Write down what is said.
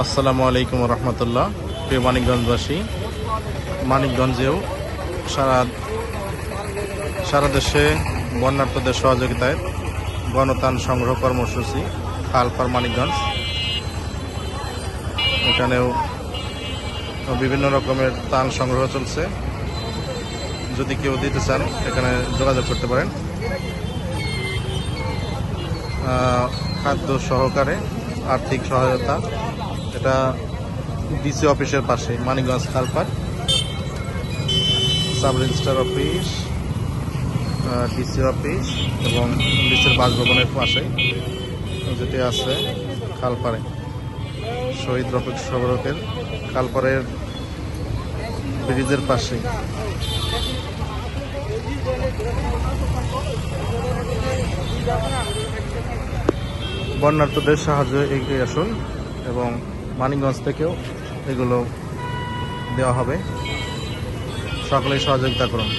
আসসালামু আলাইকুম রহমতুল্লাহ। প্রিয় মানিকগঞ্জবাসী, মানিকগঞ্জেও সারা সারা দেশে বন্যার্থদের সহযোগিতায় গণতান সংগ্রহ কর্মসূচি খালপার মানিকগঞ্জ। এখানেও বিভিন্ন রকমের তান সংগ্রহ চলছে। যদি কেউ দিতে চান, এখানে যোগাযোগ করতে পারেন। খাদ্য সহকারে আর্থিক সহায়তা এটা ডিসি অফিসের পাশে, Manikganj Khalpar sub registrar office DC office এবং ডিসির বাসভবনের পাশে যেটি আছে খালপাড়ে। শহীদ রফিক সড়কের খালপাড়ের ব্রিজের পাশে। বন্যার্থদের সাহায্যে এগিয়ে আসুন এবং মানিকগঞ্জ থেকেও এগুলো দেওয়া হবে। সকলেই সহযোগিতা করুন।